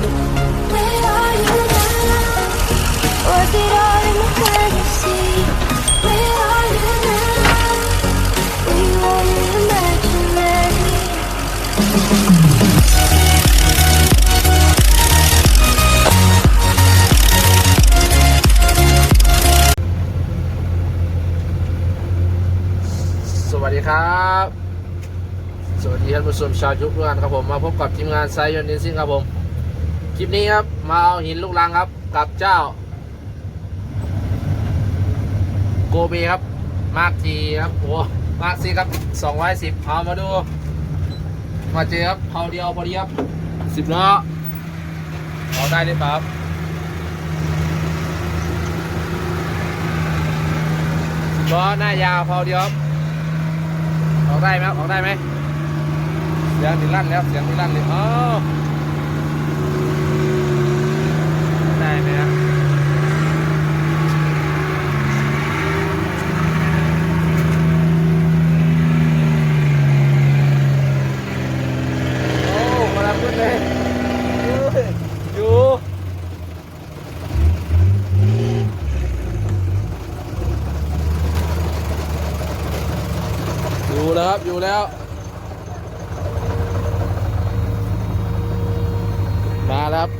สวัสดีครับ สวัสดีท่านผู้ชมชาวยุคทุกท่านครับผม มาพบกับทีมงานไซยอนนินซิ่งครับผม ลิปนี้ครับ มาเอาหินลูกรังครับ กับเจ้า โกเบครับ มากทีครับโอ้มากซีครับ210เอามาดู มาเจอครับเผาเดียวพอดีครับสิบล้อเอาได้หรือเปล่าครับสิบล้อหน้ายาวเผาเดียวออกได้ไหมออกได้ไหมเสียงนี่ลั่นแล้วเสียงนี่ลั่นเลยอ๋อได้ไหมครับโอ้มาแล้วขึ้นเลยเอ้ยอยู่อยู่แล้ว ครับ อยู่แล้ว มาแล้วครับ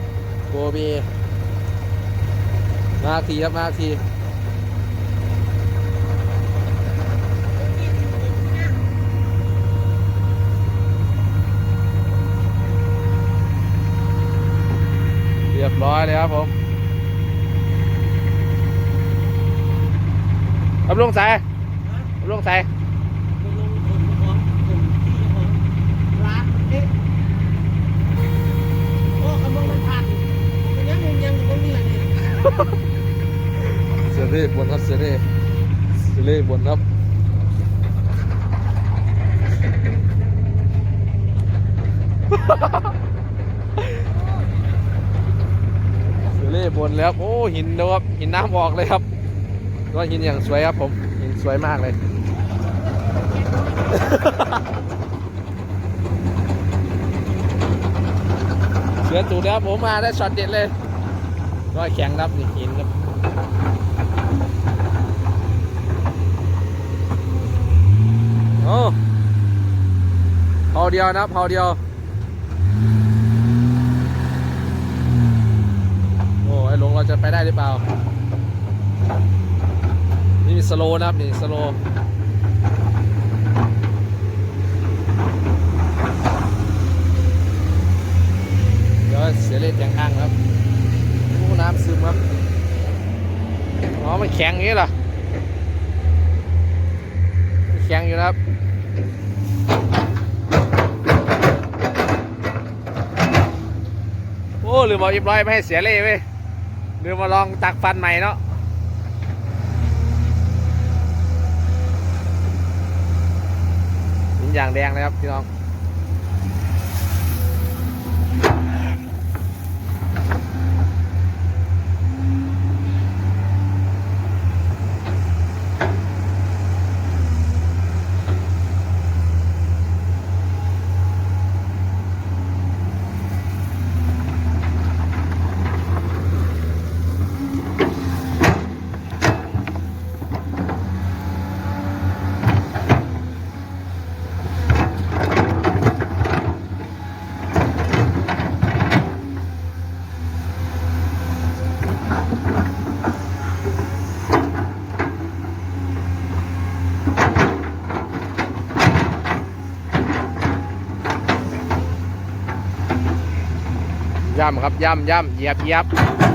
โกบีมาทีครับมาทีเรียบร้อยเลยครับผมรับลงสายรับลงสาย ร้านเอ๊ะโอ้ขโมยมันผ่านมันยังยังยังตรงนี้แหละนี่ เซเร่บนครับเซเร่เซเร่บนครับเซเร่บนแล้วโอ้หินดูครับหินน้ำออกเลยครับก็หินอย่างสวยครับผมหินสวยมากเลยเสือตูดแล้วผมมาได้ช็อตเด็ดเลย ก็แข็งครับนี่หินครับโอ้เผาเดียวนะเผาเดียว โอ้ไอ้หลงเราจะไปได้หรือเปล่า นี่มีสโลนะครับนี่สโลเดี๋ยวเสียเล่นแข่งข้างครับ น้ำซึมครับ อ๋อ มันแข็งอย่างนี้เหรอแข็งอยู่นะครับโอ้ลืมบอกอิบร้อยไม่ให้เสียเล่เว้ยลืมมาลองตักฟันใหม่เนาะหินอย่างแดงเลยครับพี่น้อง ย่ำครับย่ำย่ำเหยียบเหยียบ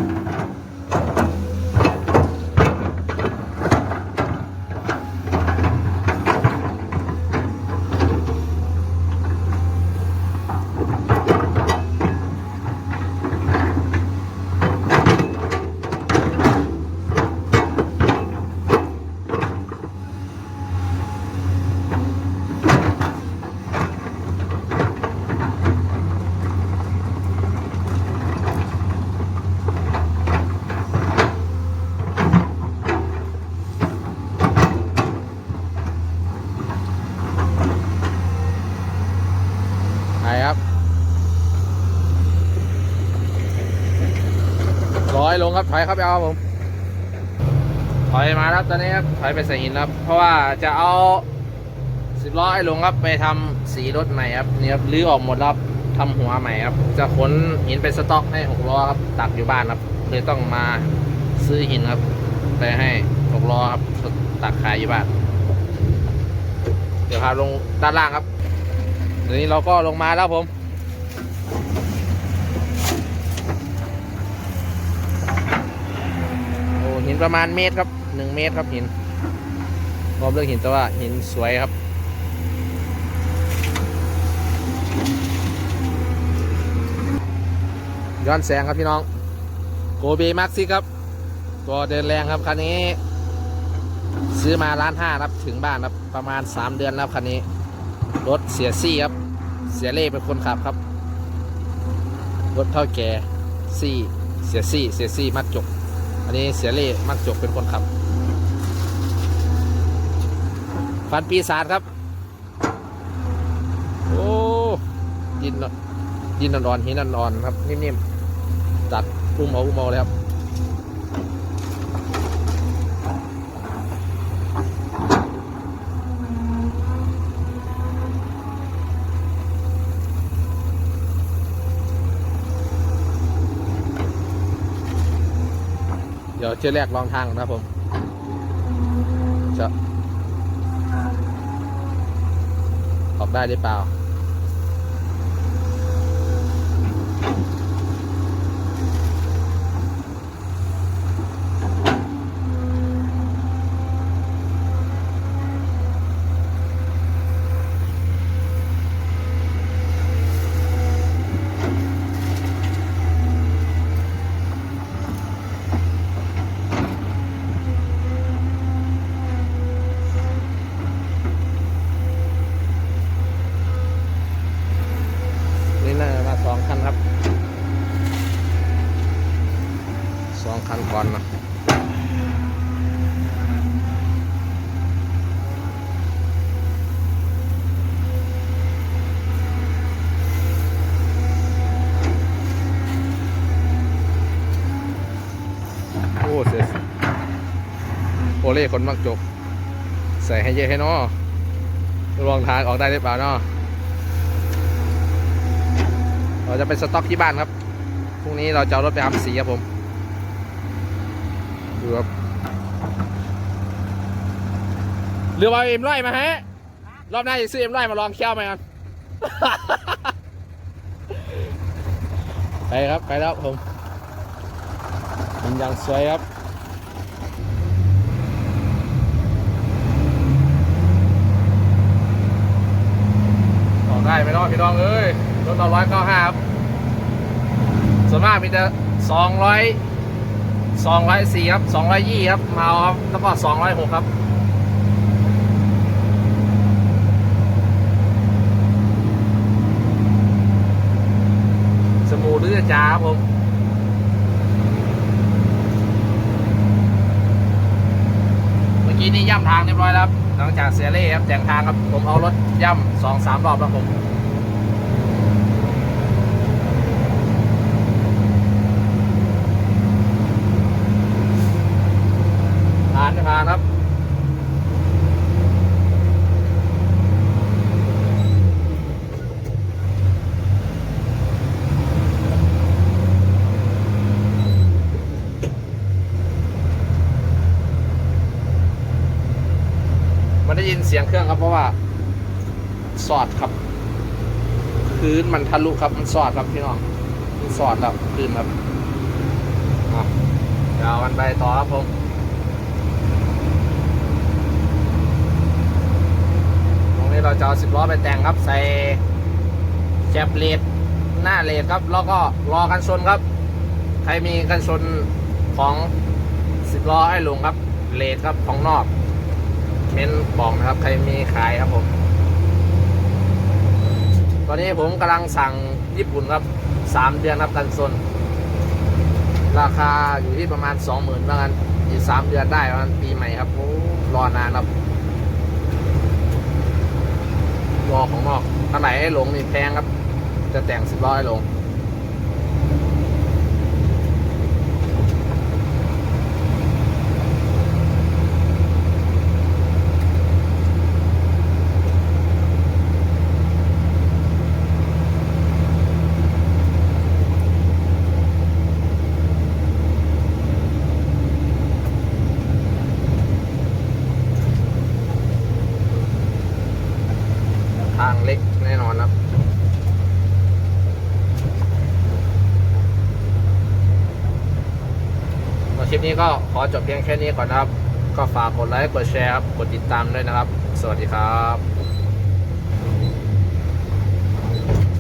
ร้อยลงครับถอยครับเอาครับผมถอยมาแล้วตอนนี้ครับถอยไปใส่หินครับ เพราะว่าจะเอาสิบล้อไอ้ลงครับไปทำสีรถใหม่ครับนี่ครับรื้อออกหมดแล้วครับทำหัวใหม่ครับ จะขนหินไปสต็อกให้หกล้อครับตักอยู่บ้านครับเลยต้องมาซื้อหินครับ ไปให้หกล้อครับตักขายอยู่บ้านเดี๋ยวพาลงด้านล่างครับเดี๋ยวนี้เราก็ลงมาแล้วผม โอ้ หินประมาณเมตรครับหนึ่งเมตรครับหินรวมเรื่องหินแต่ว่าหินสวยครับย้อนแสงครับพี่น้อง โกเบมักซิครับตัวเดินแรงครับคันนี้ ซื้อมาล้านห้าครับถึงบ้านครับประมาณ 3 เดือนแล้วคันนี้ รถเสียซี่ครับ เสียเล่เป็นคนขับครับ รถเท่าแก่ซี่ เสียซี่ เสียซี่มัดจก อันนี้เสียเล่มักจกเป็นคนขับ ฟันปีศาจครับ โอ้ดินเนอะดินอ่อนๆหินอ่อนๆครับ นิ่มๆตัดอุ้มเอาอุ้มเอาเลยครับ ดี๋ยวเชื่อแรกลองทางนะครับผมจะออกได้หรือเปล่า นี่น่าจะมาสองคันครับ สองคันก่อนนะโอ้เสียโอ เล่คนมักจก ใส่ให้เยอะให้เนอลองทางออกได้หรือเปล่านาะเราจะไปสต็อกที่บ้านครับ พรุ่งนี้เราจะเอารถไปทำสีครับผม ดูครับเรือมาเอ็มร้อยมาฮะ รอบหน้าจะซื้อเอ็มร้อยมาลองเคี่ยวไหมครับไปครับ ไปแล้วผมมันยังสวยครับ ออก ได้ไมเน้องพี่น้องเอ้ยรถเราร้อยเก้าห้าครับส่วนมากมีแต่สองร้อยสองร้อยสี่ครับสองร้อยยี่ครับมาครับแล้วก็สองร้อยหกครับสมูทหรือจะจ้าครับผมเมื่อกี้นี่ย่ำทางเรียบร้อยแล้วครับหลังจากเสียเล่ครับแจงทางครับผมเอารถย่ำสองสามรอบแล้วผม ผ่านไม่ผ่านครับ มัน ได้ยินเสียงเครื่องครับ เพราะว่า สอดครับ พื้นมันทะลุครับ มันสอดครับพี่น้องมันสอดแล้วพื้นครับเดี๋ยวมันไปต่อครับผมตรงนี้เราจะเอาสิบล้อไปแต่งครับ ใส่แคปเลดหน้าเลดครับ แล้วก็รอกันชนครับ ใครมีกันชนของสิบล้อให้ลงครับเลดครับของนอก เม้นบอกนะครับ ใครมีขายครับผม ตอนนี้ผมกำลังสั่งญี่ปุ่นครับสามเดือนครับกันชนราคาอยู่ที่ประมาณสองหมื่นว่างั้นอีกสามเดือนได้ประมาณปีใหม่ครับโอ้รอนานครับรอของนอกอันไหนให้หลงนี่แพงครับ จะแต่งสิบร้อยหลง ทางเล็กแน่นอนครับคลิปนี้ก็ขอจบเพียงแค่นี้ก่อนครับ ก็ฝากกดไลค์ กดแชร์กดติดตามด้วยนะครับ สวัสดีครับ